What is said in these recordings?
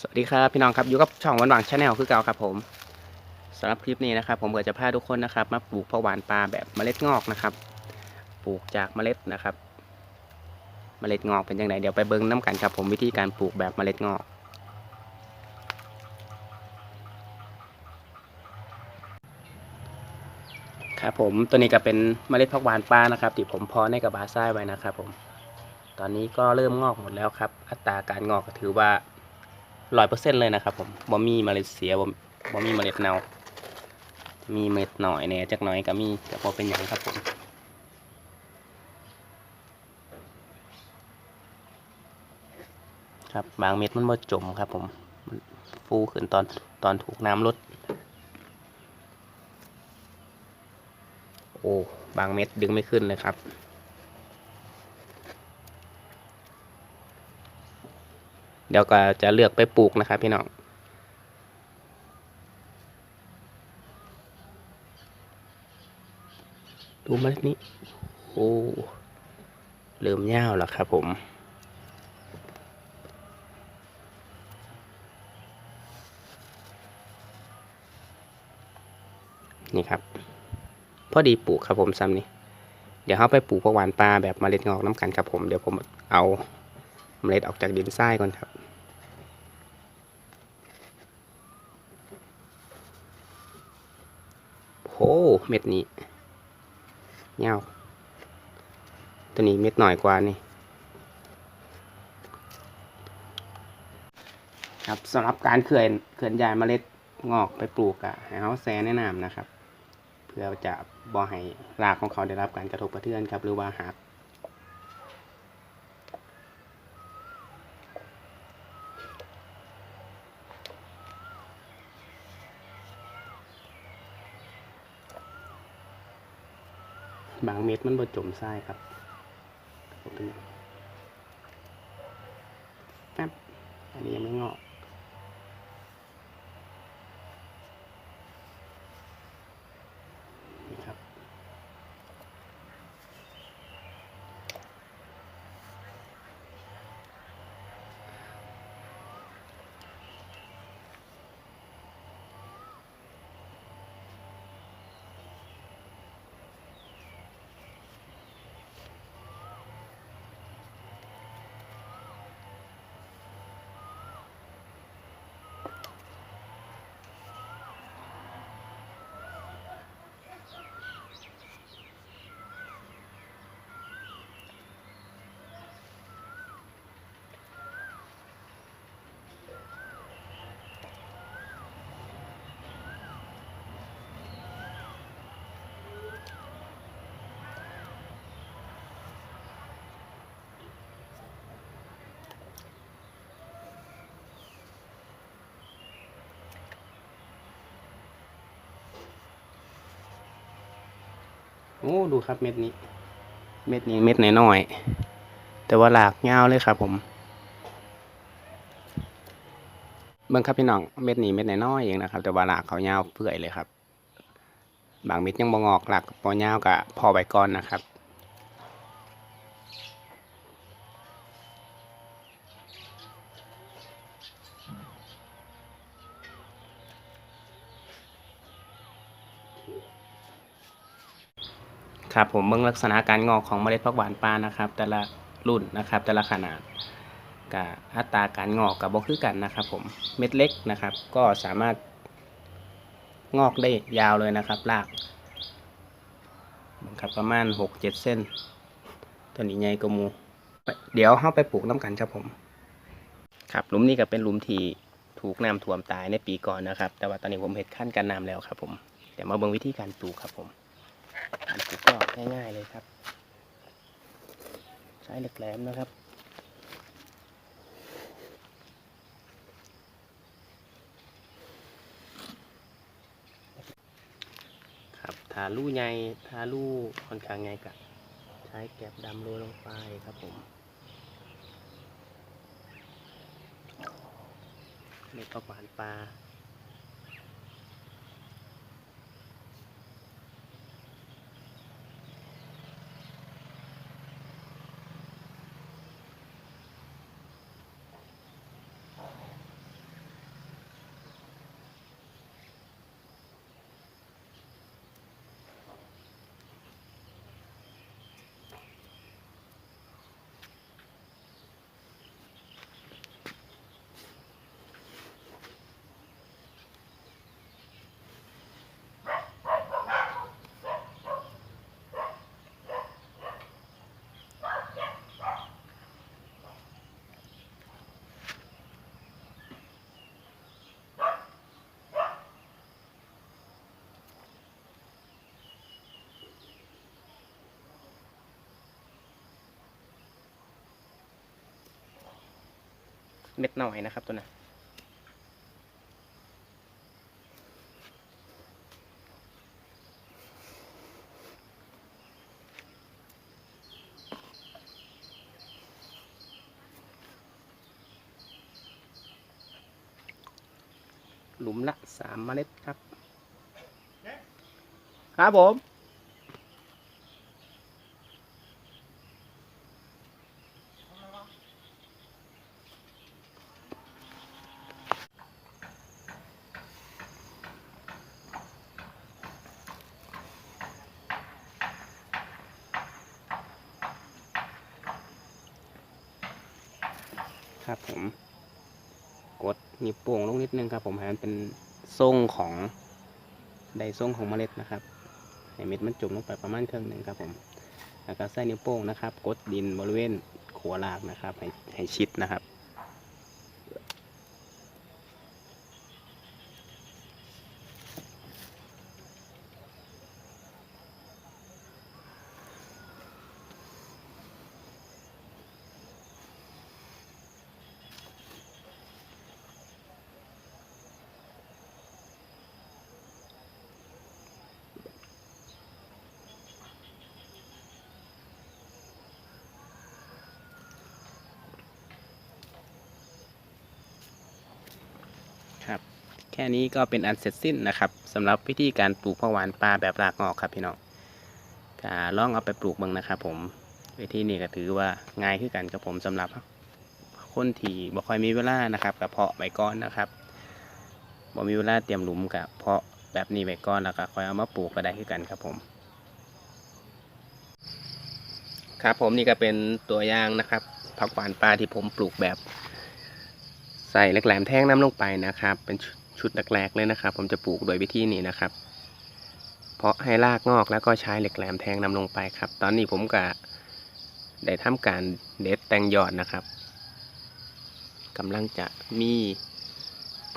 สวัสดีครับพี่น้องครับอยู่กับช่องวันหวังชาแนลคือเก่าครับผมสำหรับคลิปนี้นะครับ ผมก็จะพาทุกคนนะครับ มาปลูกผักหวานปลาแบบเมล็ดงอกนะครับ ปลูกจากเมล็ดนะครับ เมล็ดงอกเป็นยังไงเดี๋ยวไปเบิ้งน้กันครับ ผมวิธีการปลูกแบบเมล็ดงอก ครับผมตัวนี้ก็เป็นเมล็ดผักหวานปลานะครับที่ผมพาะในกระบะทรายไว้นะครับ ผม ตอนนี้ก็เริ่มงอกหมดแล้วครับ อัตราการงอกก็ถือว่า ร้อยเปอร์เซ็นต์เลยนะครับผมบ่มีเมล็ดเสียบ่บ่มีเมล็ดเน่ามีเม็ดหน่อยเนี่ยจักหน่อยก็มีแต่พอเป็นอย่างครับผมครับบางเม็ดมันบ่จมครับผมมันฟูขึ้นตอนตอนถูกน้ำลดโอ้บางเม็ดดึงไม่ขึ้นเลยครับ เดี๋ยวก็จะเลือกไปปลูกนะครับพี่น้องดูเมล็ดนี้โอ้เริ่มยาวแล้วครับผมนี่ครับพอดีปลูกครับผมซ้ำนี่เดี๋ยวเขาไปปลูกผักหวานปลาแบบเมล็ดงอกน้ำกันครับผมเดี๋ยวผมเอาเมล็ดออกจากดินทรายก่อนครับ โห เม็ดนี้เงาตัวนี้เม็ดหน่อยกว่านี่ ครับสำหรับการเขื่อนเขื่อนย้ายเมล็ดงอกไปปลูกอะให้เขาแซแนะนำนะครับ เพื่อจะบ่ให้รากของเขาได้รับการกระทบกระเทือนครับ หรือว่าหัก บางเม็ดมันบ่จมทรายครับผมเป็นอย่างแป๊บอันนี้ยังไม่งอก นี่ครับ โอ้ดูครับเม็ดนี้ เม็ดนี้เม็ดน้อยๆแต่ว่าหลากยาวเลยครับผมเบิ่งครับพี่น้องเม็ดนี้เม็ดน้อยๆเองนะครับ แต่ว่าหลากเขายาวเปื่อยเลยครับ บางเม็ดยังบ่งอกหลักปอยาวกับพอใบก้อนนะครับ ครับผมเบิ่งลักษณะการงอกของเมล็ดผักหวานปลานะครับ แต่ละรุ่นนะครับ แต่ละขนาดกับอัตราการงอกกับบ่คือกันนะครับ ผมเม็ดเล็กนะครับ ก็สามารถงอกได้ยาวเลยนะครับรากครับประมาณ6-7เส้นตัวนี้ใหญ่กว่ามูเดี๋ยวเข้าไปปลูกน้ำกันครับผม ครับหลุมนี้ก็เป็นหลุมที่ถูกน้ำท่วมตายในปีก่อนนะครับ แต่ว่าตอนนี้ผมเห็ดขั้นกันน้ำแล้วครับผมเดี๋ยวมาเบิ่งวิธีการปลูกครับผม การปลูกก็ง่ายๆเลยครับ ใช้เหล็กแหลมนะครับครับทาลู่ใหญ่ทาลู่ค่อนข้างใหญ่กับใช้แกบดำโรยลงไปครับผมเม็ดผักหวานปลา เม็ดหน่อยนะครับตัวน่ะหลุมละสามเมล็ดครับ ครับผม ครับผม กดนิ้วโป้งลงนิดนึงครับผมให้มันเป็นทรงของไดทรงของเมล็ดนะครับให้เม็ดมันจุ่มลงไปประมาณครึ่งหนึ่งครับผมแล้วก็ใส่นิ้วโป้งนะครับ กดดินบริเวณขัวรากนะครับ ให้ให้ชิดนะครับครับ แค่นี้ก็เป็นอันเสร็จสิ้นนะครับสำหรับวิธีการปลูกผักหวานปลาแบบรากงอกครับพี่น้องก็ลองเอาไปปลูกบ้างนะครับผมวิธีนี้ก็ถือว่าง่ายขึ้นกันกับผมสำหรับ คนที่บ่ค่อยมีเวลานะครับกับเพาะใบก้อนนะครับบ่มีเวลาเตรียมหลุมกับเพาะแบบนี้ใบก้อนแล้วก็ค่อยเอามาปลูกก็ได้ขึ้นกันครับผมครับผมนี่ก็เป็นตัวอย่างนะครับผักหวานปลาที่ผมปลูกแบบ ใส่เหล็กแหลมแท่งน้ำลงไปนะครับ เป็น ชุดแรกๆเลยนะครับ ผมจะปลูกโดยวิธีนี้นะครับ เพราะให้รากงอกแล้วก็ใช้เหล็กแหลมแทงนำลงไปครับ ตอนนี้ผมก็ได้ทำการเด็ดแตงยอดนะครับกำลังจะมี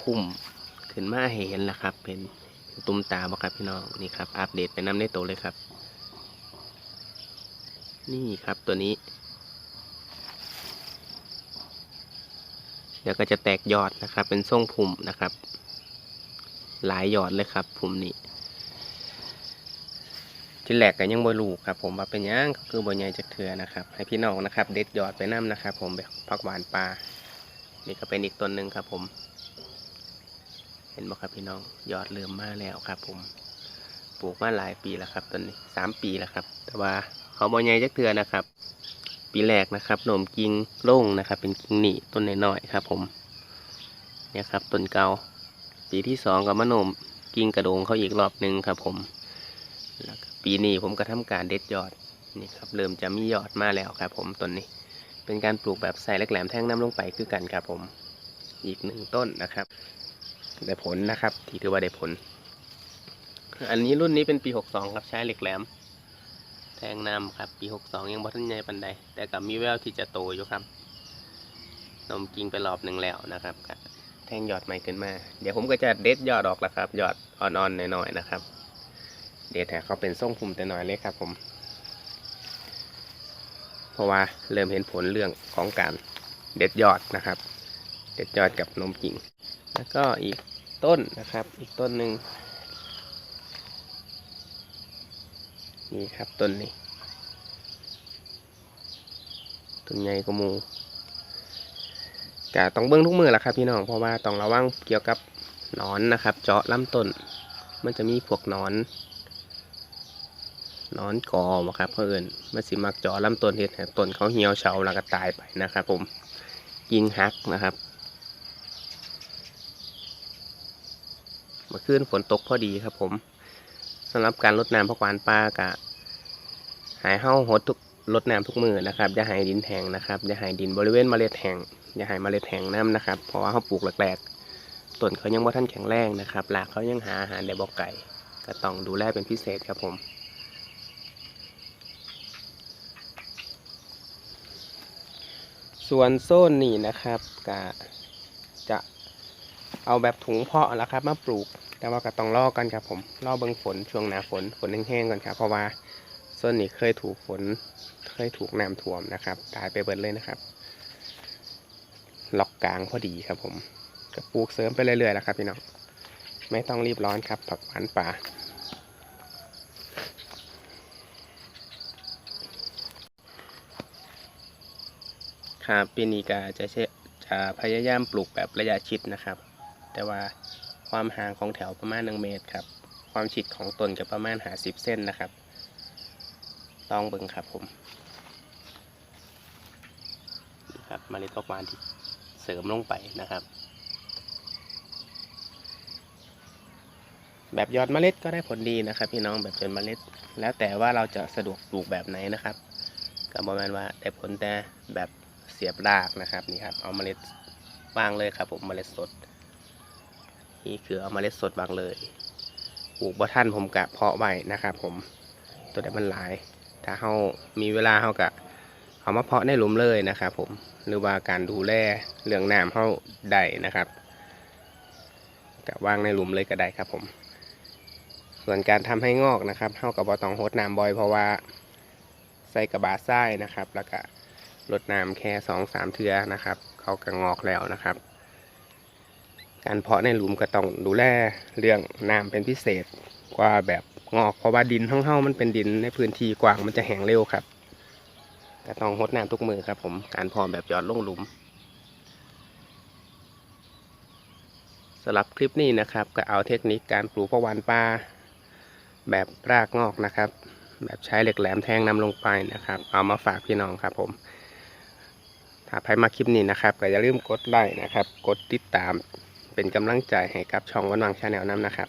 พุ่มขึ้นมาให้เห็นแล้วครับ เป็นตุ้มตาบ่ครับพี่น้องนี่ครับ อัปเดตไปน้ำในโตเลยครับ นี่ครับตัวนี้เดี๋ยวก็จะแตกยอดนะครับ เป็นทรงพุ่มนะครับ หลายยอดเลยครับพุ่มนี้ที่แหลกกันยังบ่ลูกครับ ผมว่าเป็นยังก็คือบ่ใหญ่จากเถือนะครับ ให้พี่น้องนะครับ เด็ดยอดไปน้ำนะครับ ผมแบบผักหวานปลานี่ก็เป็นอีกต้นหนึ่งครับ ผม เห็นบ่ครับพี่น้องยอดเริ่มมาแล้วครับ ผมปลูกมาหลายปีแล้วครับต้นนี้สามปีแล้วครับ แต่ว่าเขาบ่ใหญ่จากเถือนะครับ ปีแรกนะครับโหนมกิ่งโล่งนะครับ เป็นกิ่งหนีต้นน้อยๆครับ ผมเนี่ยครับต้นเกา ปีที่สองก็มาโนมกิ่งกระโดงเขาอีกรอบหนึ่งครับผมแล้วปีนี้ผมก็ทำการเด็ดยอดนี่ครับเริ่มจะมียอดมาแล้วครับ ผมต้นนี้ เป็นการปลูกแบบใส่เล็กแหลมแท่งน้ำลงไปคือกันครับผมอีกหนึ่งต้นนะครับได้ผลนะครับที่ถือว่าได้ผล อันนี้รุ่นนี้เป็นปีหกสองครับใช้เหล็กแหลม แทงน้ำครับ ปีหกสองยังบ่ทันใหญ่ปันใดแต่กับมีแววที่จะโตอยู่ครับนมกิ่งไปรอบหนึ่งแล้วนะครับ แทงยอดใหม่ขึ้นมา เดี๋ยวผมก็จะเด็ดยอดออกแล้วครับยอดอ่อนๆหน่อยๆนะครับ เด็ดแต่เขาเป็นส่งพุ่มแต่น้อยเลยครับผม เพราะว่าเริ่มเห็นผลเรื่องของการเด็ดยอดนะครับ เด็ดยอดกับนมกิ่ง แล้วก็อีกต้นนะครับ อีกต้นหนึ่งนี่ครับต้นนี้ต้นใหญ่กว่ามู กะต้องเบิ้งทุกมือแหละครับพี่น้องเพราะว่าต้องระวังเกี่ยวกับนอนนะครับ เจาะลำต้น มันจะมีพวกนอนนอนกอบ่ครับเพื่อนมันสิมักเจาะลำต้นเห็ดต้นเขาเหี่ยวเฉาแล้วก็ตายไปนะครับ ผมกิ่งหักนะครับเมื่อคืนฝนตกพอดีครับผมสำหรับการลดน้ำพักวานปลากะ หายเห้าหดทุก ลดน้ำทุกมือนะครับอย่าใหายดินแห้งนะครับอย่าใหายดินบริเวณเมล็ดแห้งอย่าใหายเมล็ดแห้งน้ำนะครับเพราะว่าเขาปลูกแรกๆต้นเขายังบ่ท่านแข็งแรงนะครับหลากเขายังหาอาหารได้บ่อไก่ก็ต้องดูแลเป็นพิเศษครับผมส่วนโซนนี่นะครับก็จะเอาแบบถุงเพาะแล้วครับ มาปลูก แต่ว่าก็ต้องรอกันครับผมรอเบิ่งฝนช่วงหน้าฝนฝนแห้งๆก่อนครับเพราะว่า ส่วนนี้เคยถูกฝนเคยถูกน้ำท่วมนะครับ ตายไปเบิดเลยนะครับ ล็อกกลางพอดีครับผมก็ปลูกเสริมไปเรื่อยๆแล้วครับพี่น้องไม่ต้องรีบร้อนครับ ผักหวานป่า ครับปีนี้ก็จะจะพยายามปลูกแบบระยะชิดนะครับ แต่ว่าความห่างของแถวประมาณหนึ่งเมตรครับ ความชิดของต้นจะประมาณหาสิบเส้นนะครับ ต้องเบิ่งครับผมครับเมล็ดพักหวานที่เสริมลงไปนะครับ แบบยอดเมล็ดก็ได้ผลดีนะครับ พี่น้องแบบเป็นเมล็ด แล้วแต่ว่าเราจะสะดวกปลูกแบบไหนนะครับก็ประมาณว่าได้ผลแต่แบบเสียบรากนะครับนี่ครับ เอาเมล็ดวางเลยครับผมเมล็ดสด นี่คือเอาเมล็ดสดวางเลยปลูกบ่ท่านผมกะเพาะไว้นะครับ ผมตัวใดมันหลาย ถ้าเขามีเวลาเขากะเอามาเพาะในหลุมเลยนะครับผมหรือว่าการดูแลเรื่องน้ำเขาได้นะครับกะว่างในหลุมเลยก็ได้ครับผม ส่วนการทำให้งอกนะครับเท่ากับว่าต้องรดน้ำบ่อยเพราะว่าใส่กระบะทรายนะครับ แล้วก็รดน้ำแค่สองสามเทือนะครับเขาก็งอกแล้วนะครับ การเพาะในหลุมก็ต้องดูแลเรื่องน้ำเป็นพิเศษกว่าแบบ งอกเพราะว่าดินห้องเฮ้ามันเป็นดินในพื้นที่กว้างมันจะแห้งเร็วครับก็ต้องรดน้ำทุกมือครับผมการพาะแบบหยอดลงหลุมสำหรับคลิปนี้นะครับก็เอาเทคนิคการปลูกพะวานป่าแบบรากงอกนะครับ แบบใช้เหล็กแหลมแทงนำลงไปนะครับ เอามาฝากพี่น้องครับผมถ้าใครมาคลิปนี้นะครับก็อย่าลืมกดไลค์นะครับ กดติดตามเป็นกำลังใจให้กับช่องวันวังชาแนลน้ำนะครับ